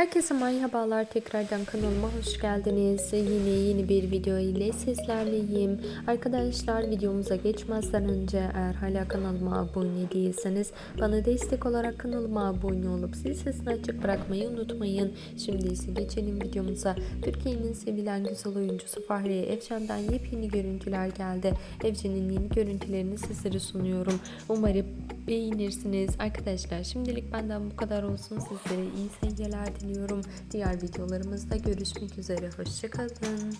Herkese merhabalar tekrardan kanalıma hoş geldiniz. Yine yeni bir video ile sizlerleyim. Arkadaşlar videomuza geçmezden önce eğer hala kanalıma abone değilseniz bana destek olarak kanalıma abone olup zil sesini açık bırakmayı unutmayın. Şimdi ise geçelim videomuza. Türkiye'nin sevilen güzel oyuncusu Fahriye Evcen'den yepyeni görüntüler geldi. Evcen'in yeni görüntülerini sizlere sunuyorum. Umarım beğenirsiniz. Arkadaşlar şimdilik benden bu kadar olsun. Sizlere iyi seyirler diliyorum. Diğer videolarımızda görüşmek üzere. Hoşçakalın.